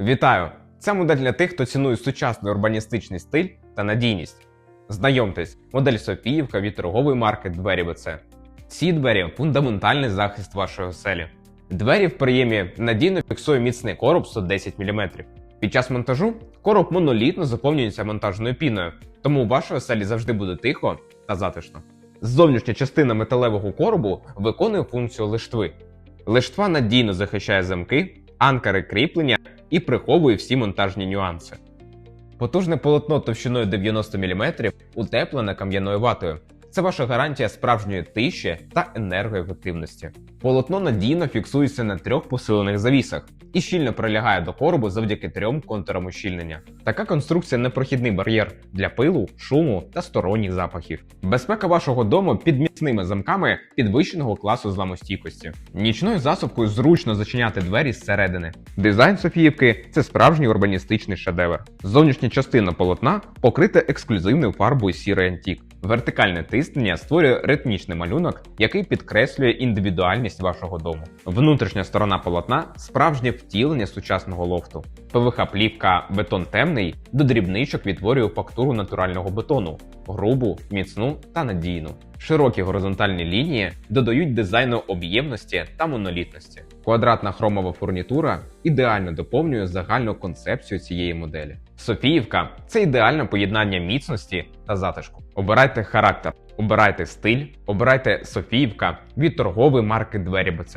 Вітаю! Це модель для тих, хто цінує сучасний урбаністичний стиль та надійність. Знайомтесь, модель Софіївка від торгової марки Двері ВЦ. Ці двері фундаментальний захист вашої оселі. Двері в приємі надійно фіксує міцний короб 110 мм. Під час монтажу короб монолітно заповнюється монтажною піною, тому у вашій оселі завжди буде тихо та затишно. Зовнішня частина металевого коробу виконує функцію лиштви. Лиштва надійно захищає замки, анкери кріплення і приховує всі монтажні нюанси. Потужне полотно товщиною 90 мм утеплене кам'яною ватою. Це ваша гарантія справжньої тиші та енергоефективності. Полотно надійно фіксується на трьох посилених завісах і щільно прилягає до коробу завдяки трьом контурам ущільнення. Така конструкція непрохідний бар'єр для пилу, шуму та сторонніх запахів. Безпека вашого дому під міцними замками підвищеного класу зламостійкості. Нічною засувкою зручно зачиняти двері зсередини. Дизайн Софіївки це справжній урбаністичний шедевр. Зовнішня частина полотна покрита ексклюзивною фарбою сірий антік. Вертикальне тиснення створює ритмічний малюнок, який підкреслює індивідуальність вашого дому. Внутрішня сторона полотна справжнє втілення сучасного лофту. ПВХ плівка бетон темний до дрібничок відтворює фактуру натурального бетону, грубу, міцну та надійну. Широкі горизонтальні лінії додають дизайну об'ємності та монолітності. Квадратна хромова фурнітура ідеально доповнює загальну концепцію цієї моделі. Софіївка це ідеальне поєднання міцності та затишку. Обирайте характер, обирайте стиль, обирайте Софіївка від торгової марки Двері БЦ.